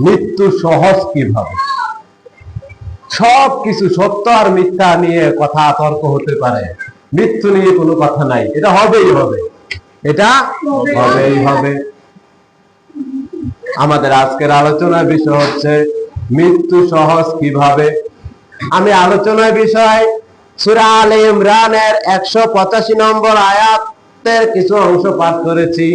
মৃত্যু সহজ কীভাবে? সব কিছু সত্য আর মিথ্যা নিয়ে কথা তর্ক হতে পারে। মৃত্যু নিয়ে কোনো কথা নাই। এটা হবেই হবে। এটা হবেই হবে। আমাদের আজকের আলোচনার বিষয় হচ্ছে, মৃত্যু সহজ কীভাবে? আমি আলোচনার বিষয় সুরা আলে ইমরানের একশো পঁচাশি নম্বর আয়াতের কিছু অংশ পাঠ করেছি।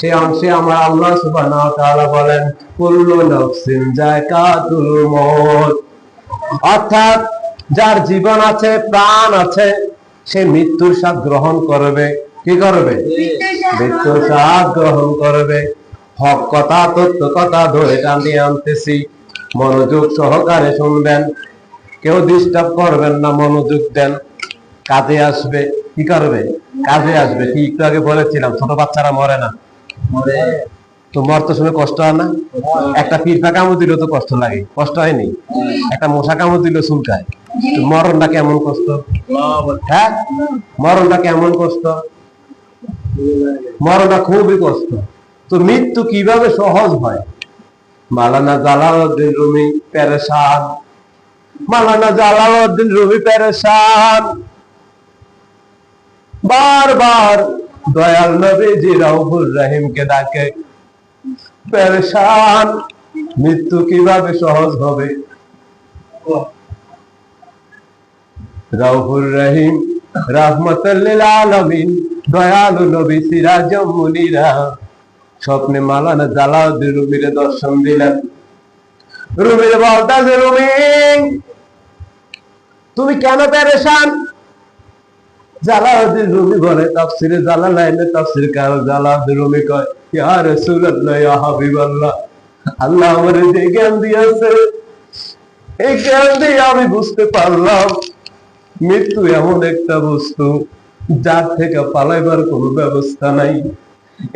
সেই অংশে আমার আল্লাহ সুবহানাহু তাআলা বলেন, কুল্লু নাফসিন যায়কাতুল মউত। অর্থাৎ যার জীবন আছে, প্রাণ আছে, সে মৃত্যুর স্বাদ গ্রহণ করবে। কি করবে? মৃত্যুর স্বাদ গ্রহণ করবে। হক কথা, তথ্য কথা ধরে টানিয়ে আনতেছি। মনোযোগ সহকারে শুনবেন। কেউ ডিস্টার্ব করবেন না, মনোযোগ দেন। কাজে আসবে। কি করবে? কাজে আসবে কি একটু আগে বলেছিলাম, ছোট বাচ্চারা মরে না। তো মরতে সময় কষ্ট হয় না? একটা পিরফা কামড় দিলেও তো কষ্ট লাগে, কষ্ট হয়নি? একটা মশা কামড় দিলেও চুলকায়। তো মরণটা কেমন কষ্ট? হ্যাঁ? মরণটা কেমন কষ্ট? মরণটা খুবই কষ্ট। তো মৃত্যু কীভাবে সহজ হয়? মালানা জালালউদ্দিন রুমি পেরেশান। মালানা জালালউদ্দিন রুমি পেরেশান। বারবার দয়াল নবীজি রাউফুর রহিমকে ডাকে। পেরেশান, মৃত্যু কীভাবে সহজ হবে? রাউফুর রহিম আলামিন, দয়ালু নবী সিরাজম মুনিরা, স্বপ্নে মালানা রুমিরে দর্শন দিলেন। রুমির বলতাছে রুমি, তুমি কেন পেরেশান? জালাউদ্দিন রুমি বলে, তাফসিরে জালালাইনে তাফসির জালাউদ্দিন রুমি কয়। ইয়া রাসূলুল্লাহ, ইয়া হাবিবাল্লাহ। আল্লাহ যে জ্ঞান দিয়েছে, এই জ্ঞান দিয়ে আমি বুঝতে পারলাম, মৃত্যু এমন একটা বস্তু, যার থেকে পালাইবার কোনো ব্যবস্থা নাই।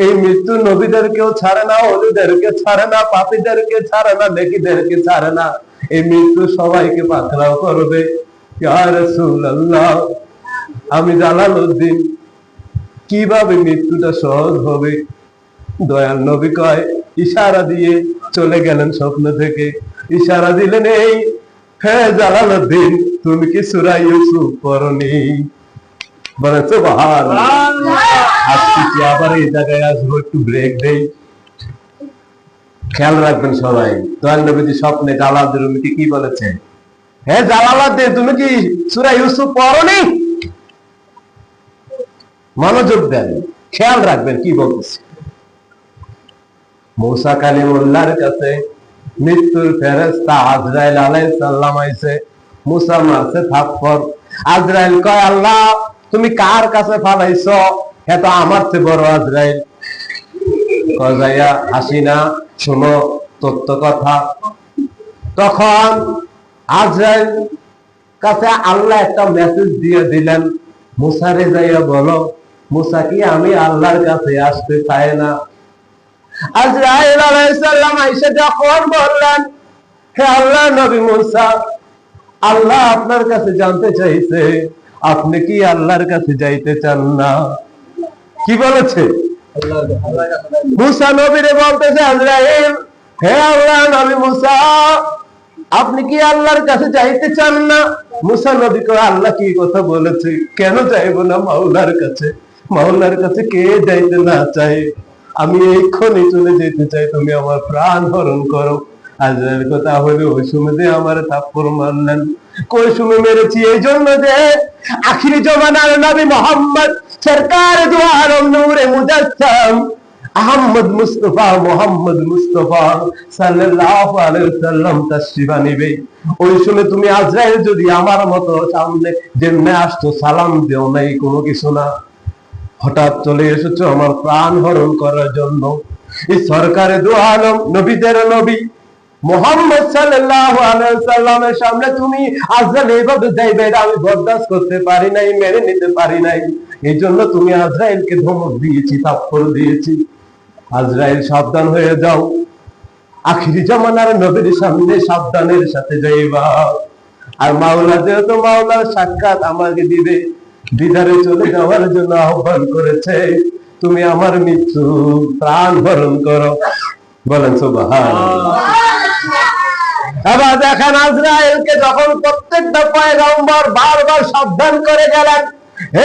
এই মৃত্যু নবীদেরকেও ছাড়ে না, অলিদেরকে ছাড়ে না, পাপীদেরকে ছাড়ে না, নেকিদেরকে ছাড়ে না। এই মৃত্যু সবাইকে পাকড়াও করবে। ইয়া রাসূলুল্লাহ আমি জালালউদ্দিন কীভাবে মৃত্যুটা সহজ হবে? দয়াল নবী কয়, ইশারা দিয়ে চলে গেলেন স্বপ্ন থেকে। ইশারা দিলেন, এই হ্যাঁ জালালউদ্দিন তুমি কি সূরা ইউসুফ বলে, সুবহানাল্লাহ, আজকে কি আবার এই জায়গায় আসব? একটু ব্রেক দেই। খেয়াল রাখবেন সবাই, দয়াল নবীজি স্বপ্নে রুমিকে কি বলেছে হ্যাঁ জালালউদ্দিন তুমি কি সূরা ইউসুফ পড়নি? মনোযোগ দেন, খেয়াল রাখবেন কি বলতেছি। মৌসা কাছে মৃত্যুর ফেরেস্তা আজরাইল মুসা মারছে থাপ্পর আজরাইল কয়, আল্লাহ, তুমি কার কাছে তো আমার চেয়ে বড় আজরাইল। হাসিনা শোনো তত্ত্ব কথা। তখন আজরাইল কাছে আল্লাহ একটা মেসেজ দিয়ে দিলেন। মুসারে যাইয়া বলো মুসা কি আমি আল্লাহর কাছে আসতে চাই না? আজরাইল আলাইহিস সালাম আয়েশা যখন বললেন, হে আল্লাহ নবী মুসা, আল্লাহ আপনার কাছে জানতে চাইছে, আপনি কি আল্লাহর কাছে যাইতে চান না? কি বলেছে? মুসা নবীরে বলতেছে, আজরাইল, হে আল্লাহ নবী মুসা, আপনি কি আল্লাহর কাছে যাইতে চান না? মুসা নবী আল্লাহ কি কথা বলেছে? কেন যাইবো না মাওলার কাছে? মাওলার কাছে কে যাইতে না চায়? আমি এক্ষুনি চলে যেতে চাই, তুমি আমার প্রাণ হরণ করো। আজরাইল কথা হলে ওই সময় আমার থাপ্পড় মারলেন। কই সময় মেরেছি এই জন্য যে আখিরি জমানার নবী মোহাম্মদ সরকার দুয়ারম নূরে মুজাসসাম আহমদ মুস্তফা, মোহাম্মদ মুস্তফা সাল্লাল্লাহু আলাইহি সাল্লাম তাশরিফ আনিবে ওই সময় তুমি আজরাইল যদি আমার মতো সামনে যেমনে আসতো সালাম দেও নাই কোনো কিছু না। হঠাৎ চলে এসেছ আমার প্রাণ হরণ করার জন্য। এই সরকারে দু আলম, নবীদের নবী, মোহাম্মদ সাল্লাল্লাহু আলাইহি সাল্লামের সামনে তুমি আজরাইল এইভাবে যাইবে আমি বরদাস্ত করতে পারি নাই, মেনে নিতে পারি নাই। এই জন্য তুমি আজরাইলকে ধমক দিয়েছি, থাপ্পড় দিয়েছি। আজরাইল সাবধান হয়ে যাও। আখিরি জামানার নবীর সামনে সাবধানের সাথে যাইবা। আর মাওলা যেহেতু মাওলার সাক্ষাৎ আমাকে দিবে দিদারে চলে যাওয়ার জন্য আহ্বান করেছে তুমি আমার মৃত্যু প্রাণ হরণ করো। বলেন সুবহান। দেখেন আজরাইলকে যখন প্রত্যেকটা পয়গম্বর বারবার সাবধান করে গেলেন হে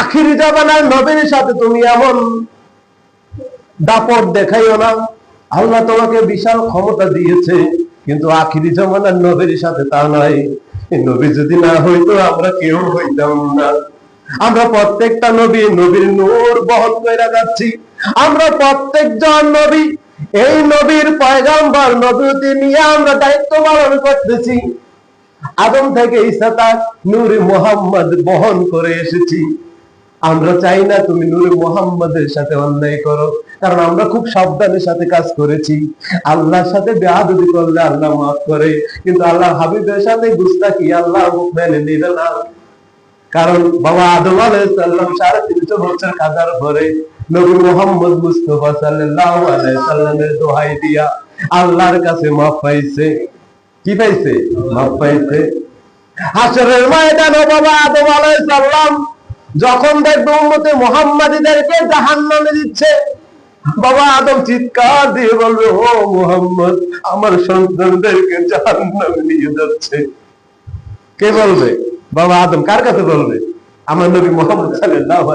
আখিরি জামানার নবীর সাথে তুমি এমন দাপট দেখাইও না। আল্লাহ তোমাকে বিশাল ক্ষমতা দিয়েছে কিন্তু আখিরি জামানার নবীর সাথে তা এই নবী যদি না হইতো আমরা কেউ হইতাম না। আমরা প্রত্যেকটা নবী, নবীর নূর বহন করে যাচ্ছি। আমরা প্রত্যেকজন নবী, এই নবীর পয়গাম্বর নবীতে নিয়ে আমরা দায়িত্ব পালন করতেছি। আদম থেকে ইসা তাক নূরে মোহাম্মদ বহন করে এসেছি। আমরা চাই না তুমি নূরে মোহাম্মদের সাথে অন্যায় করো, কারণ আমরা খুব সাবধানের সাথে কাজ করেছি। আল্লাহর সাথে বেহাদুরি করলে আল্লাহ মাফ করে, কিন্তু আল্লাহ হাবিবের সাথে গুস্তাকি আল্লাহ মেনে নিবে না। কারণ বাবা আদম আলাইসাল্লাম সাড়ে তিনশো বছর কাজার পরে নবী মোহাম্মদ মুস্তফা সাল্লাল্লাহু আলাইহি সাল্লামের দোহাই দিয়া আল্লাহর কাছে মাফ পাইছে। কি পাইছে? মাফ পাইছে। হাসরের ময়দানে বাবা আদম আলাইসাল্লাম যখন দেখবে উম্মতে মোহাম্মদীদেরকে জাহান্নামে দিচ্ছে, বাবা আদম চিৎকার দিয়ে বলবে, ও মোহাম্মদ, আমার সন্তানদেরকে জাহান্নামে নিয়ে যাচ্ছে। কে বলবে? বাবা আদম কার কাছে বলবে? আমার নবী মোহাম্মদ সাল্লাম।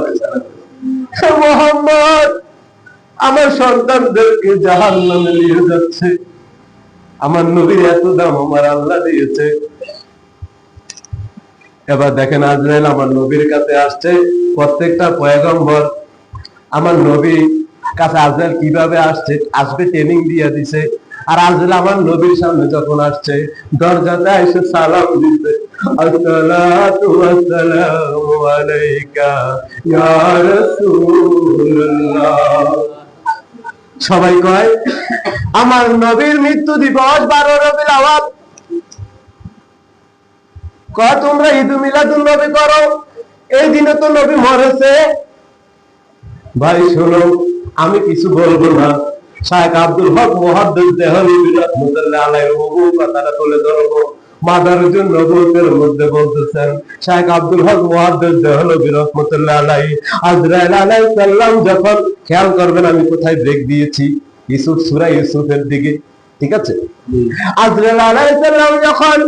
মোহাম্মদ, আমার সন্তানদেরকে জাহান্নামে নিয়ে যাচ্ছে। আমার নবীর এত দাম আমার আল্লাহ দিয়েছে। এবার দেখেন আজরাইল আমার নবীর কাছে আসছে, প্রত্যেকটা পয়গম্বর, আমার নবী কাছে আজরাইল কীভাবে আসছে, আসবে ট্রেনিং দিয়ে দিছে। আর আজরাইল আমার নবীর সামনে যখন আসছে, দরজাতে এসে সালাম দিতে সবাই কয়, আমার নবীর মৃত্যু দিবস বারো রবির আওয়াজ কয় তোমরা ঈদ মিলাদুল নবী করো। এই দিনে তো নবী মরেছে। ভাই শোনো আমি কিছু বলব না। শাহেখ আব্দুল হক মহাদ্দুল দেহলি রহমতুল্লাহ আলাইহির বহু কথাটা তুলে ধরবো। মাদারুজুন নবুতের মধ্যে বলতেছেন শাহেখ আব্দুল হক মহাদ্দুল দেহলবি রহমতুল্লাহ আলাইহি আজরাইল আলাইহিস সালাম যখন খেয়াল করবেন আমি কোথায় ব্রেক দিয়েছি? ইউসুফ সূরা ইউসুফের দিকে ঠিক আছে? আজরাইল আলাইহিস সালাম যখন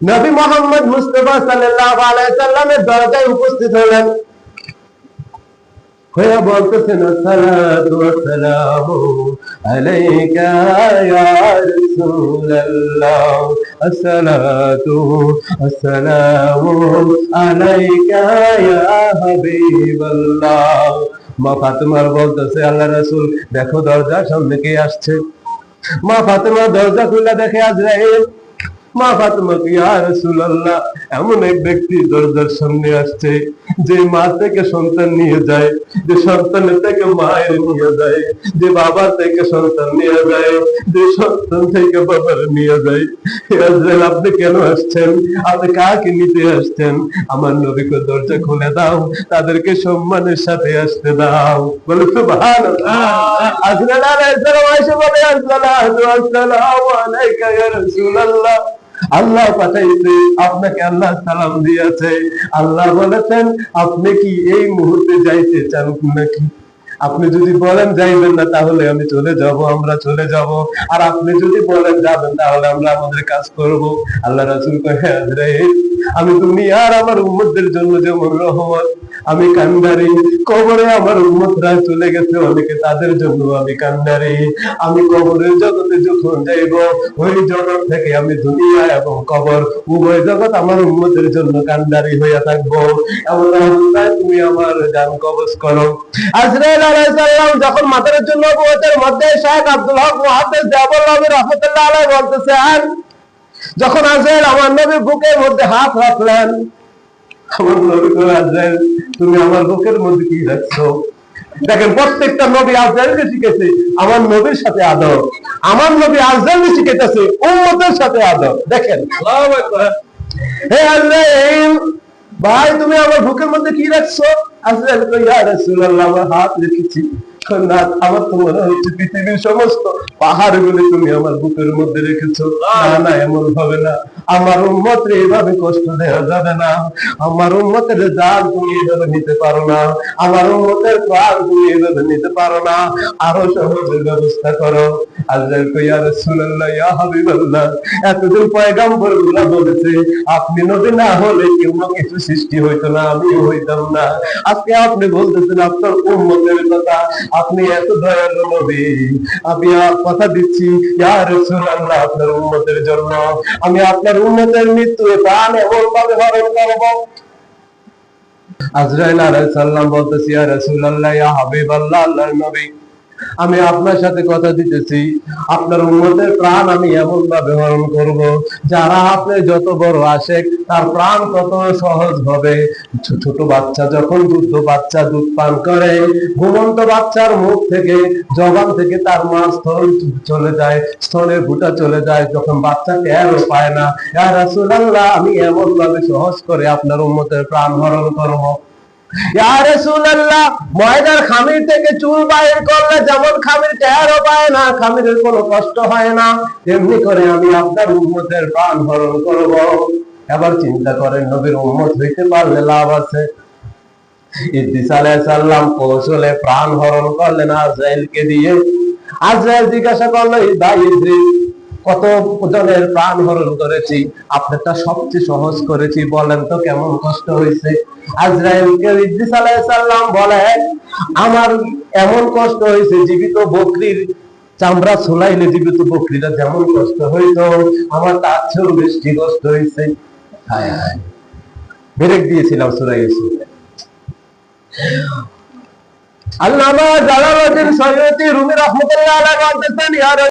নবী মোহাম্মদ মুস্তফা সাল্লামের দরজায় উপস্থিত হলেন। হয়ে বলতেছেন মা ফাতেমার বলতেছে, আল্লাহ রাসূল, দেখো দরজার সামনে কে আসছে। মা ফাতেমা দরজা খুলে দেখে আজরাইল মা ফাতেমা এমন এক ব্যক্তি দরজার সামনে আসছে যে মা থেকে সন্তান নিয়ে যায়, যে সন্তানের থেকে মায়ের নিয়ে যায়, যে থেকে সন্তান নিয়ে যায়, যে সন্তান থেকে বাবার নিয়ে যায়। আপনি কেন আসছেন? আপনি কাকে নিতে আসছেন? আমার নবীকে দরজা খুলে দাও, তাদেরকে সম্মানের সাথে আসতে দাও। বলে বলে আসসালাতু আলাইকা ইয়া রাসূলুল্লাহ। আল্লাহ পাঠাইছে, আপনাকে আল্লাহ সালাম দিয়েছে। আল্লাহ বলেছেন, আপনি কি এই মুহূর্তে যাইতে চান নাকি? আপনি যদি বলেন যাইবেন না, তাহলে আমি চলে যাব, আমরা চলে যাব। আর আপনি যদি বলেন যাবেন, তাহলে আমরা আমাদের কাজ করব। আল্লাহ রাসূল কহে আজরাইল আমি দুনিয়ার আমার উম্মতদের জন্য যেমন রহমত, আমি কান্দারি কবরে আমার উম্মতরা চলে গেছে, অনেকে তাদের জন্য আমি কান্দারি আমি কবরের জগতে যখন যাইব, ওই জগৎ থেকে আমি দুনিয়া এবং কবর, উভয় জগৎ আমার উম্মতের জন্য কান্দারি হইয়া থাকব। এমন তুমি আমার জান কবজ করো। আজরাইল যখন জন্য মধ্যে শাহেখ আব্দুল হক জাবর রহমতুল্লাহ আলাইহি বলতেছেন যখন আজরাইল আমার নবীর বুকের মধ্যে হাত রাখলেন। আমার নবী বলে, আজরাইল তুমি আমার বুকের মধ্যে কি রাখছো? দেখেন প্রত্যেকটা নবী আজরাইলকে শিখেছে আমার নবীর সাথে আদর। আমার নবী আজরাইলকে শিখেছে উম্মতের সাথে আদর। দেখেন। হে আজরাইল ভাই তুমি আমার বুকের মধ্যে কি রাখছো? পাহাড় গুলি তুমি আমার বুকের মধ্যে রেখেছো। না না এমন হবে না। আমার উম্মত এইভাবে কষ্ট দেওয়া যাবে না। আমার উম্মতের জান তুমি এইভাবে নিতে পারো না। আমার উম্মতের প্রাণ তুমি এইভাবে নিতে পারো না। আরও সহজের ব্যবস্থা করো। এতদিনগুলা বলেছে, আপনি না হলে কেউ কিছু সৃষ্টি হইতো না হইতাম না। আজকে আপনি বলতেছেন, আপনার উম্মতের কথা, আপনি এত দয়ালু নবী। আমি কথা দিচ্ছি, ইয়া আপনার উম্মতের জন্য। আমি আপনার উম্মতের মৃত্যু প্রাণ এমন ভাবে হরণ করব। আজরাইল আলাইহিস সালাম বলতেছি, ইয়া রাসূলুল্লাহ, ইয়া হাবিবাল্লাহ, আল্লাহর নবী আমি আপনার সাথে কথা দিতেছি। আপনার উন্মতের প্রাণ আমি এমন ভাবে হরণ করব, যারা আপনি যত বড় আসে তার প্রাণ তত সহজ হবে। ছোট বাচ্চা যখন দুধ বাচ্চা দুধ পান করে, ঘুমন্ত বাচ্চার মুখ থেকে, জবান থেকে তার মা স্থল চলে যায়, স্তনের ফুটা চলে যায়, যখন বাচ্চা টেরও পায় না আমি এমন ভাবে সহজ করে আপনার উন্মতের প্রাণ হরণ করব। ময়দার খামির থেকে চুল বাইর করলে যেমন খামির টেরও পায় না, খামিরের কোনো কষ্ট হয় না। করে আমি আপনার উম্মতের প্রাণ হরণ করব। এবার চিন্তা করেন, নবীর উম্মত হইতে পারলে লাভ আছে। কৌশলে প্রাণ হরণ করলেন আজরাইলকে দিয়ে। আজরাইল জিজ্ঞাসা করল কত জনের প্রাণ হরণ করেছি, আপনারটা সবচেয়ে সহজ করেছি, বলেন তো কেমন কষ্ট হয়েছে? আজরাইলকে আমার এমন কষ্ট হয়েছে, জীবিত বকরির চামড়া ছোলাইলে জীবিত বকরিটা যেমন কষ্ট হইতো, আমার তার চেয়েও বেশি কষ্ট হয়েছে। হায় হায়। ব্রেক দিয়েছিলাম সুরাই আল্লামা জালালউদ্দিন সৈয়দী রুমি রহমতুল্লাহ আলাইহি বলতেছেন, ইয়া